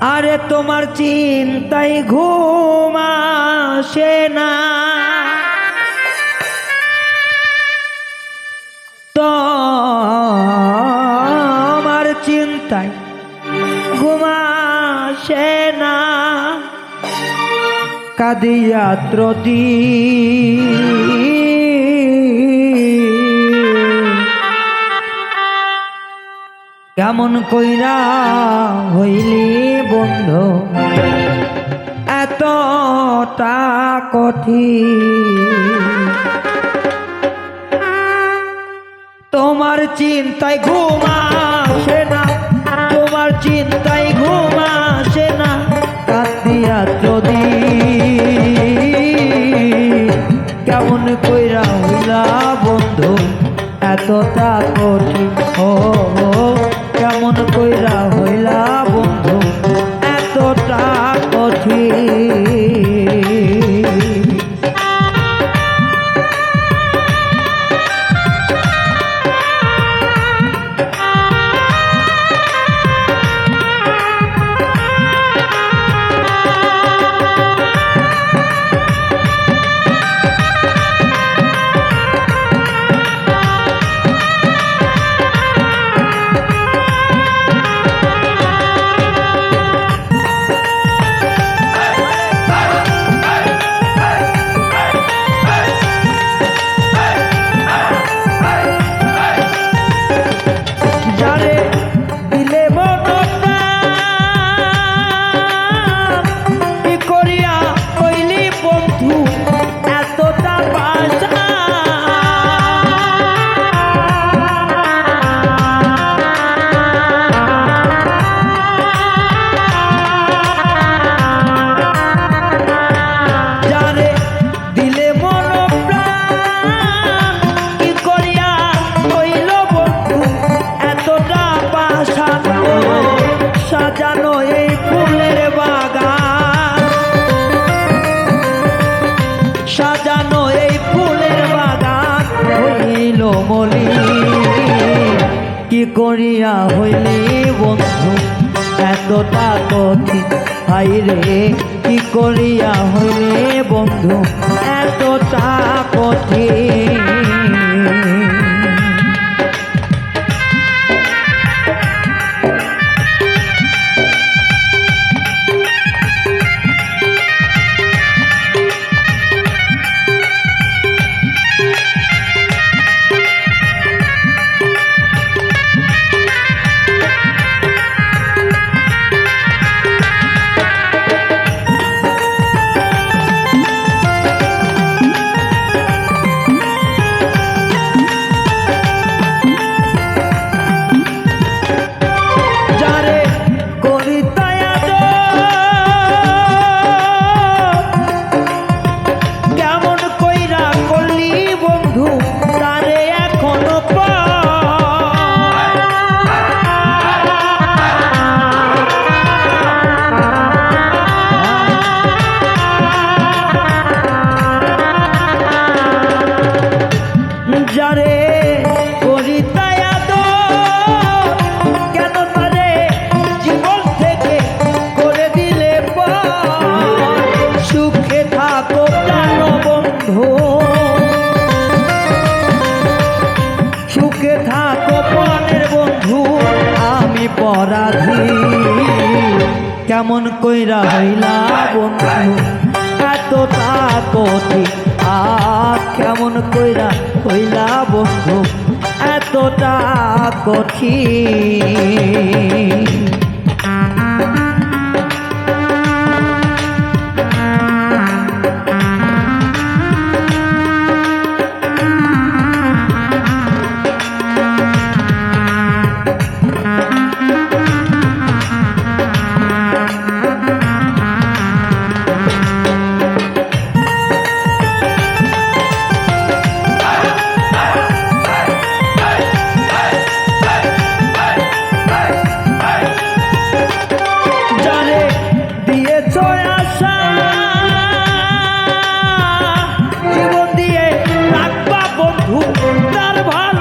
আরে তোমার চিন্তাই ঘুম আসে না। তোমার চিন্তায় ঘুম আসে না। কাদিয়া ত্রদী কেমন কইরা হইলি বন্ধু? এতটা কঠিন। তোমার চিন্তায় ঘুম আসে না, তোমার চিন্তায় ঘুম আসে না কান্দিয়া যদি। কেমন কইরা হইলা বন্ধু, এতটা হইলা সাজানো এই ফুলের বাগান হইল মলি। কি করিয়া হইলি বন্ধু? এতটা কঠিন। হাই রে, কি করিয়া সুখে থাকো প্রাণের বন্ধু, আমি পরাধী কেমন কইরা হইলা বন্ধু এতটা কঠিন আ কেমন কইরা হইলা বন্ধু এতটা কঠিন তার ভালো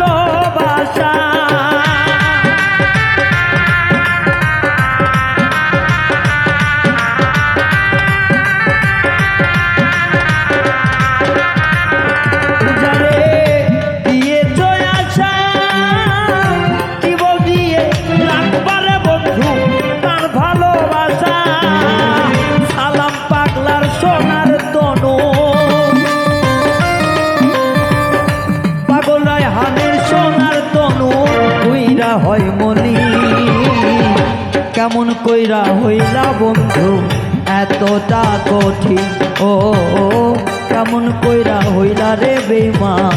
কইরা হইলা বন্ধু, এতটা কঠিন। ও, কেমন কইরা হইলা রে বেমা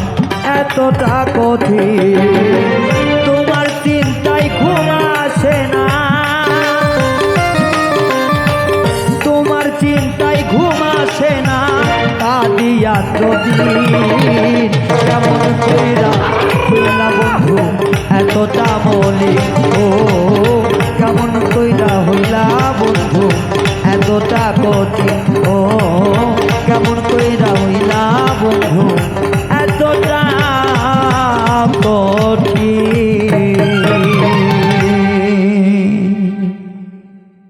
এতটা কঠিন। তোমার চিন্তায় ঘুম আসে না। তোমার চিন্তায় ঘুম আসে না। কাঁদিয়া দিন কেমন কইরা হইলা বন্ধু, এতটা বলি ও, কেমন কইরা হইলা বন্ধু এতটা কঠিন। ও